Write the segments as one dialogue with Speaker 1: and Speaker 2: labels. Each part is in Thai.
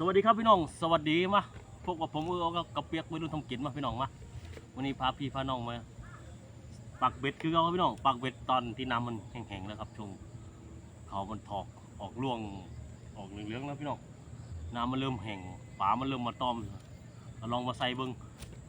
Speaker 1: สวัสดีครับพี่น้อง สวัสดีมาพบกับผมเออกับกระเปียกไม่รู้ทำกินมาพี่น้องมาวันนี้พาพี่พาน้องมาปักเบ็ดคือเขาพี่น้องปักเบ็ดตอนที่น้ำมันแห้งๆแล้วครับช่วงเขามันถอกออกร่วงออกเหลืองๆแล้วพี่น้องน้ำมันเริ่มแห้งปลามันเริ่มมาต้อมลองมาใส่เบิ้ง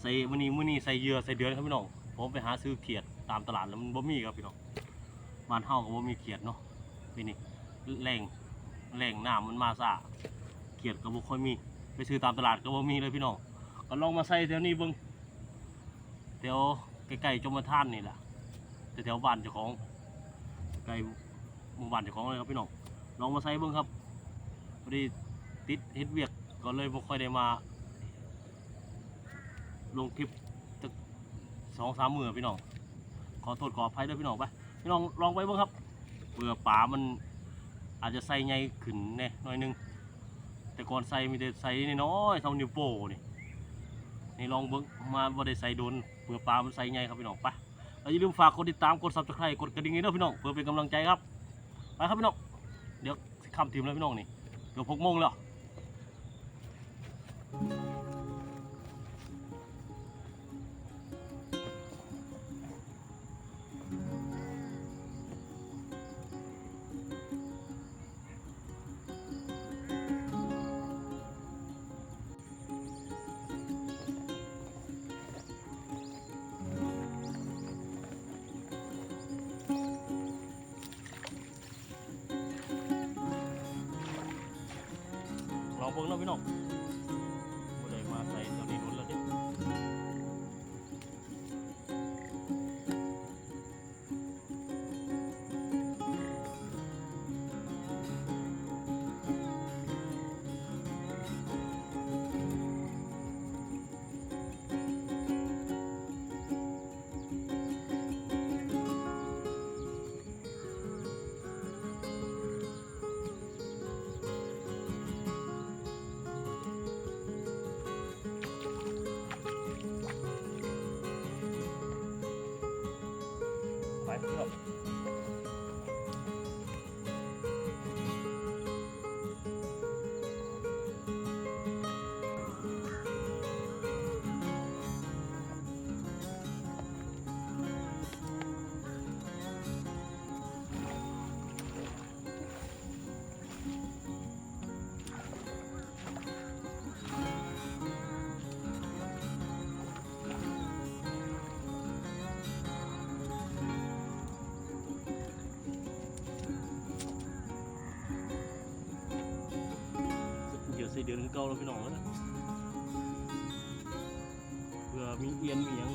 Speaker 1: ใส่มื้อนี้มื้อนี้ใส่เหยื่อใส่เดือนครับพี่น้องผมไปหาซื้อเขียดตามตลาดแล้วมันบ่มีครับพี่น้องบ้านเฮาก็บ่มีเขียดเนาะพี่นี่แรงแรงน้ำมันมาซ่า ขียดก็บ่ค่อยมี ไปซื้อตามตลาดก็บ่มีเลยพี่น้องก็ลองมาใส่แถวนี้เบิ่งแถวใกล้ๆจมท่านนี่แหละแถวบ้านเจ้าของใกล้หมู่บ้านเจ้าของเลยครับพี่น้องลองมาใส่เบิ่งครับพอดีติดเฮ็ดเวียกก็เลยบ่ค่อยได้มา ลงคลิปจักสองสามมือพี่น้องขอโทษขออภัยด้วยพี่น้องไปพี่น้องลองไปเบิ่งครับเบื่อป่ามันอาจจะใส่ใหญ่ขึ้นแน่หน่อยนึง แต่ก่อนใส่มีแต่ใส่น้อยๆเท่านิ้วโป้นี่นี่ลองเบิ้งมาบ่ได้ใส่โดนเปลือกปลามันใส่ใหญ่ครับพี่น้องไปแล้วอย่าลืมฝากกดติดตามกด subscribe กดกระดิ่งนี้ด้วยพี่น้องเพื่อเป็นกำลังใจครับไปครับพี่น้องเดี๋ยวคำทีมแล้วพี่น้องนี่เกือบหกโมงแล้ว ลองเบิ่งแล้วพี่น้อง ไปพี่ เดือนคือเก่าแล้วพี่น้องแล้วนะเพื่อมีเอียนมีหยัง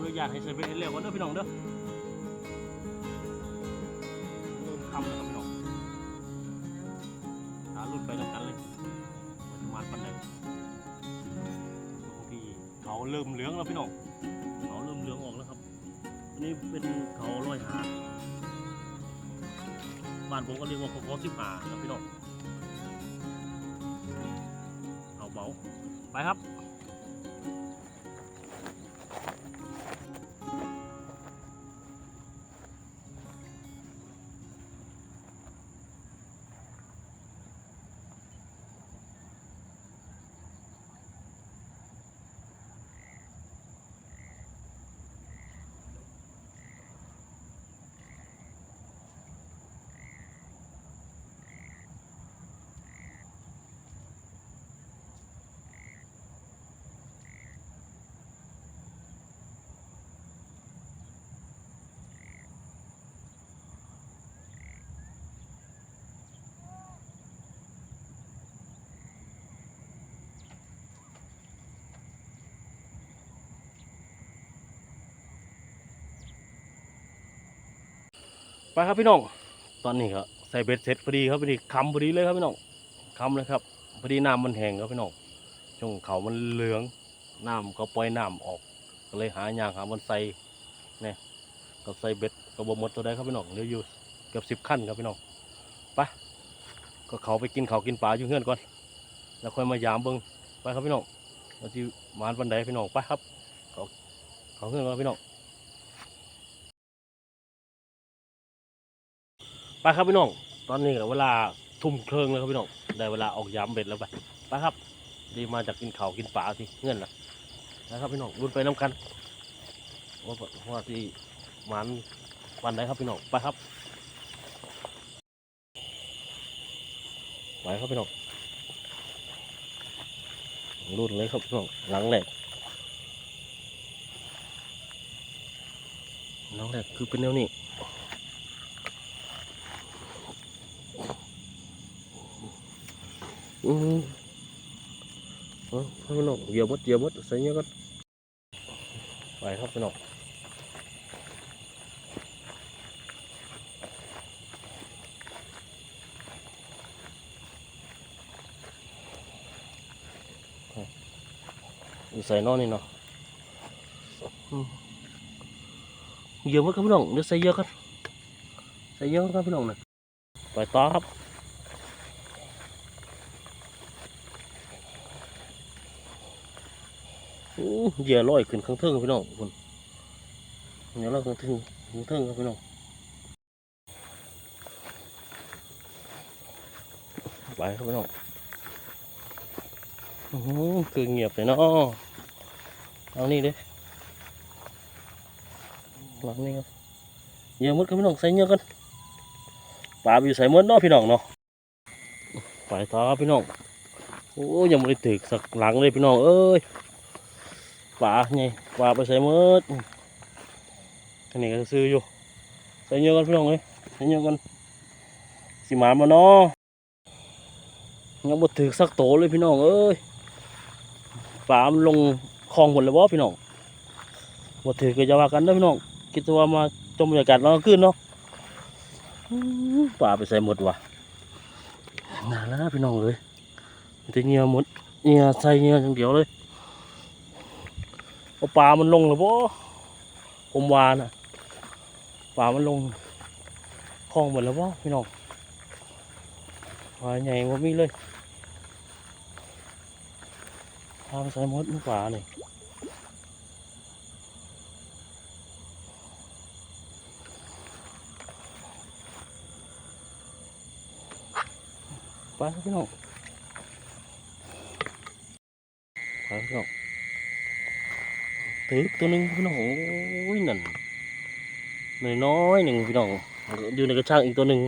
Speaker 1: นอนุญาตให้ใช้เป็นเร็วก่อนเด้อพี่น้องเด้อเริ่มคำแล้วครับพี่น้องหารุ่นไปแล้วกันเลยมันมาปันได้ดูพี่เขาเริ่มเหลืองแล้วพี่น้องเขาเริ่มเหลืองออกแล้วครับอันนี้เป็นเขาลอยหาบ้านผมก็เรียกว่าเขาสิบหาครับพี่น้องเขาเบาไปครับ ครับพี่น้อง ตอนนี้ก็ใส่เบ็ดเสร็จพอดีครับพอดีคำพอดีเลยครับพี่น้องคำเลยครับพอดีน้ำมันแห้งครับพี่น้องช่วงเขามันเหลืองน้ำก็ปล่อยน้ำออกก็เลยหายางหามันใส่เนี่ยก็ใส่เบ็ดก็บ่หมดตัวได้ครับพี่น้องเหลืออยู่เกือบสิบขั้นครับพี่น้องไปก็เขาไปกินเขากินปลาอยู่เฮือนก่อน แล้วค่อยมายามเบิ้งไปครับพี่น้องเราที่มานวันใดพี่น้องไปครับเขาเขาเฮือนก่อนพี่น้อง ไปครับพี่น้อง ตอนนี้เวลาทุ่มเครื่องแล้วครับพี่น้อง ได้เวลาออกยามเบ็ดแล้วไป ไปครับ ดีมาจากกินเขากินปลาสิเงื่อนนะนะครับพี่น้องรุนไปน้ำกันว่าว่าที่หมันวันไหนครับพี่น้อง ไปครับ ไปครับพี่น้องรุ่นเลยครับพี่น้อง หลังแรกหลังแรกคือเป็นแนวนี้ อืมเอาพี่น้องเหยียบมดเหยียบมดใส่เงี้ยก่อนไปครับพี่น้องอยู่ใส่นอนนี่เนาะเยียบหมดครับพี่น้องเดี๋ยวใส่เยอะกันใส่เยอะครับพี่น้องนะไปต่อครับ เหยื่อลอยขึ้นข้างเทิงพี่น้องคุณเหยื่อลอยข้างเทิงข้างเทิงครับพี่น้องไปครับพี่น้องโอ้คือเงียบเลยเนาะเอานี่เด้หลังนี่ครับเหยื่อหมดครับพี่น้องใส่เหยื่อกันปลาอยู่ใส่มดเนาะพี่น้องเนาะไปต่อครับพี่น้องโอ้ยังไม่ได้ถึกสักหลังเลยพี่น้องเอ้ย ปลาไงปลาไปใส่มืดอันนี้ก็ซื้ออยู่ใส่เยอะกันพี่น้องเลยใส่เยอะกันสิหมามาเนาะยังบ่ถือสักโตเลยพี่น้องเอ้ยปลามันลงคลองหมดเลยบ่พี่น้องบ่ถือก็จะว่ากันเด้อพี่น้องคิดว่ามาชมบรรยากาศตอนกลางคืนเนาะปลาไปใส่หมดว่ะนานแล้วพี่น้องเลยมีแต่เงียหมดเงียใส่เงียอย่างเดียวเลย เอาปลามันลงหรือเปล่าผมวาน่ะปลามันลงคลองหมดแล้วป่พี่น้องปลาใหญ่กว่ามีเลยปลาไปใส่หมดปลาเนี่ยปครับพี่น้องปครับพี่น้อง ถือตัวหนึงพี่น้องโอ้ยนั่นน้อยหนึ่งพี่น้องอยู่ในกระชังอีกตัวหนึ่ง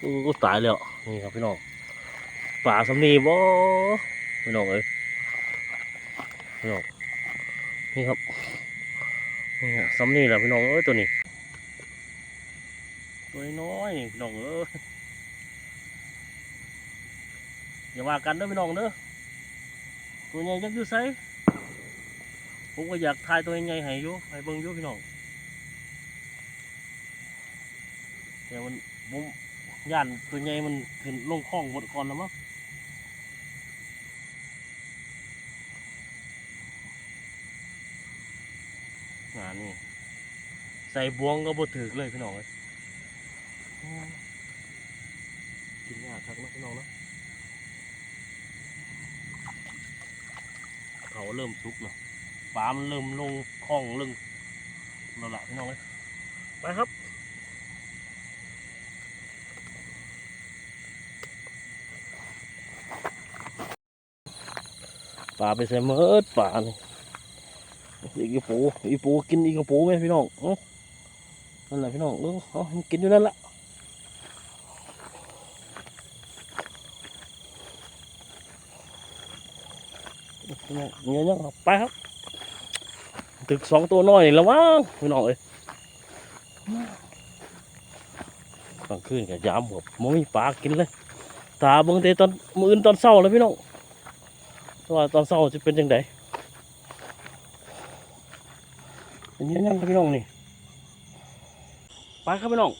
Speaker 1: โอ้ตายแล้วนี่ครับพี่น้องป่าสำนีบ่พี่น้องเอ้ยพี่น้องนี่ครับนี่สำนีแหละพี่น้องเอ้ยตัวนี้ตัวน้อยพี่น้องเอ้ยอย่าว่ากันเด้อพี่น้องเด้อตัวใหญ่จักอยู่ไส ผมก็อยากทายตัวใหญ่ให้อยู่ให้เบิ่งอยู่พี่น้องแต่มันผมย่านตัวใหญ่มันขึ้นลงคลองหมดก่อนแล้วมั้งงานนี่ใส่บวงก็บ่ถึกเลยพี่น้องเลยกินยากครับนะพี่น้องนะเขาเริ่มสุกเนาะ ปลามันเริ่มลงคลองเริ่มเราละพี่น้องเลยไปครับปลาไปใส่เมิดปลานี่อีกปูอีปูกินอีกระปูไหมพี่น้องอ้านั่นแหละพี่น้องเออเอามันกินอยู่นั่นละพี่น้องเงี้ยเนี่ยไปครับ ถึกสองตัวน้อยนี่แล้วมั้งพี่น้องเอ้ยกลางคืนกับยามแบบมมีปลากินเลย ตาเบิ่งแต่ตอนมื้ออื่นตอนเช้าเลยพี่น้องว่าตอนเช้าจะเป็นยังไงเป็นยังไงครับพี่น้องนี่ไปครับพี่น้อง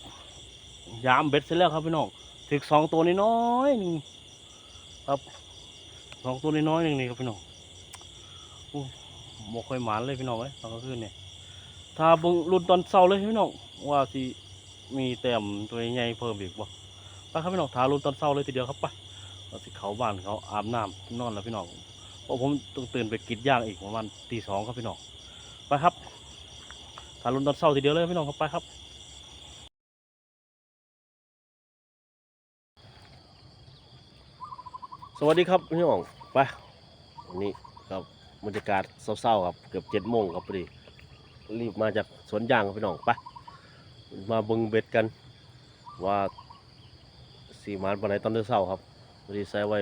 Speaker 1: ยามเบ็ดเสร็จแล้วครับพี่น้องถึกสองตัวน้อยๆนึงครับสองตัวน้อยๆหนึ่งนี่ครับพี่น้อง บ่ค่อยหมานเลยพี่น้องเอ้ยตอนกลางคืนเนี่ยถ้าบิ่งรุ่นตอนเช้าเลยพี่น้องว่าสิมีแต้มตัวใหญ่เพิ่มอีกบ่ไปครับพี่น้องทารุ่นตอนเช้าเลยทีเดียวครับไปเราสิเขาบ้านเขาอาบน้ำนอนแล้วพี่น้องเพราะผมต้องตื่นไปกรีดยางอีกประมาณตีสองครับพี่น้องไปครับทารุ่นตอนเช้าทีเดียวเลยพี่น้องครับไปครับสวัสดีครับพี่น้องไปวันนี้ครับ บรรยากาศเศร้าๆครับเกือบเจ็ดโมงครับพอดีรีบมาจากสวนยางครับพี่น้องไปมาบึงเบ็ดกัน ว่าสีมานปานไหนตอนเช้าครับพอดีใส่ไว้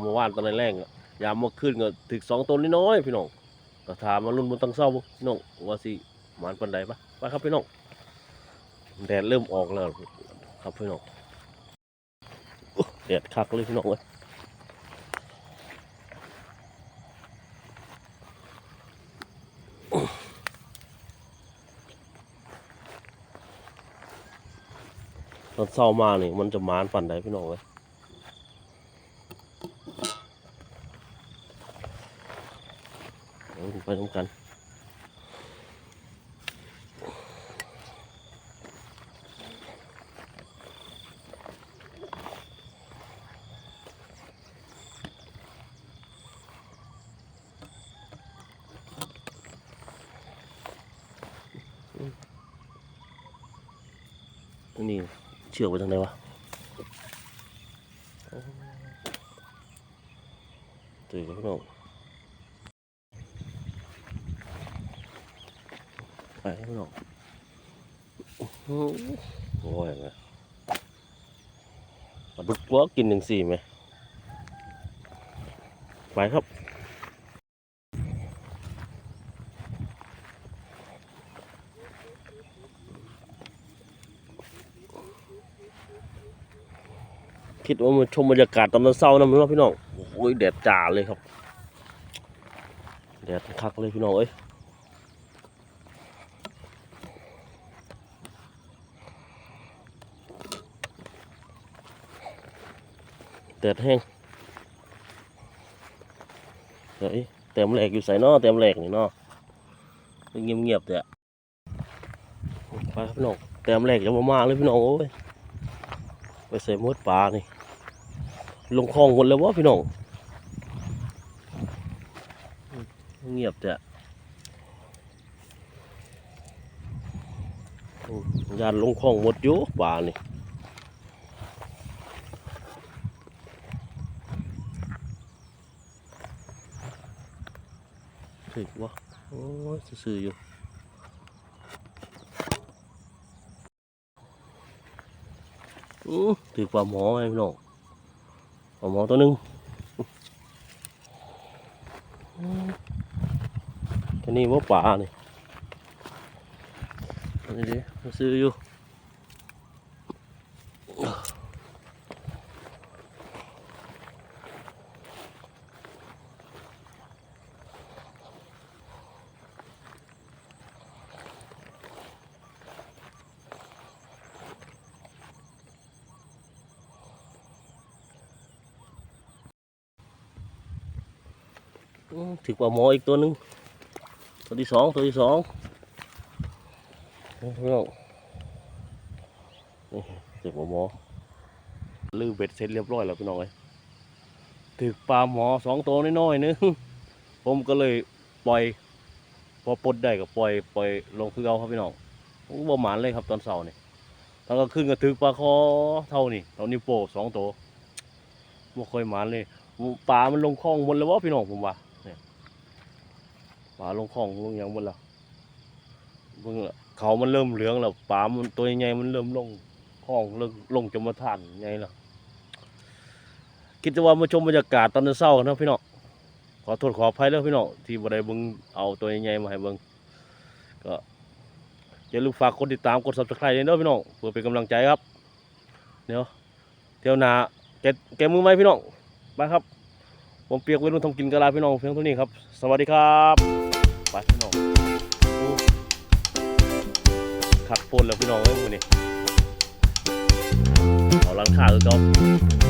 Speaker 1: เมื่อวานตอนแรกๆยามเมื่อคืนก็ถึกสองตัวน้อยพี่น้องก็ถามมารุ่นบนตั้งเศร้าพี่น้องว่าสีมานปานไหนปะไปครับพี่น้องแดดเริ่มออกแล้วครับพี่น้องแดดคักเลยพี่น้องเลย ตอนเศร้ามากนี่มันจะมานปั่นได้พี่น้องเลยไปทำกันนี่ เชือกไปทางไหนวะตื่นแล้วพี่น้องไปพี่น้องโอ้โหโอ้ยไงปลาดุกว่ากินหนึ่งสี่ไหมไปครับ คิดว่ามาชมบรรยากาศตอนเช้านะพี่น้องพี่น้องโอ้ยแดดจ่าเลยครับแดดคักเลยพี่น้องเอ้ยแดดแห้งเฮ้ยเต็มแหลกอยู่ใส่นอเต็มแหลกนี่นาเงียบเงียบๆแต่ไปพี่น้องเต็มแหลกจะมามาเลยพี่น้องโอ้ย ไปใส่มดปลานี่ ลงคลองหมดแล้ววะพี่น้องเงียบแต่อืมยานลงคลองหมดอยู่ปลานี่ถึกวะโอ้ยซื่ออยู่ อือ ถือปลาหมอไอ้พี่น้องปลาหมอตัวหนึงตัวนี้ว่าป่านี่อันนี้ซื้ออยู่ ถือปลาหมออีกตัวหนึง ตัวที่สองตัวที่สองเอาพี่น้องนี่ถือปลาหมอลือเบ็ดเสร็จเรียบร้อยแล้วพี่น้องเอ้ยถือปลาหมอสองตัวน้อยๆนึงผมก็เลยปล่อย พอปลดได้ก็ปล่อยปล่อยลงคือเอาครับพี่น้องผมบ่หมานเลยครับตอนเสาร์นี่ตอนกลางคืนก็ถือปลาคอเท่านี่เท่านิ้โปสองตัวบ่ค่อยหมานเลยปลามันลงคลองหมดแล้ววะพี่น้องผมว่าาลงคลองลงยังหมดแล้วเบิ่งเขามันเริ่มเหลืองแล้วปลามันตัวใหญ่มันเริ่มลงคลองเริ่มลงจมมาทานใหญ่แล้วคิดว่ามาชมบรรยากาศตอนเช้ากันนะพี่น้องขอโทษขออภัยแล้วพี่น้องที่บ่ไดเบิ่งเอาตัวใหญ่ๆมาให้เบิ่งก็อย่าลืมฝากกดติดตามกด Subscribe ด้วยเด้อพี่น้องเพื่อเป็นกำลังใจครับเดี๋ยวเที่ยวนาแกแกมือไหมพี่น้องไปครับ ผมเปียกวัยรุ่นทำกินกะลาพี่น้องเพียงเท่านี้ครับ สวัสดีครับ ไปพี่น้องขัดฝนแล้วพี่น้องเอ้ยพวกนี้เอาร้านคาคือเก่า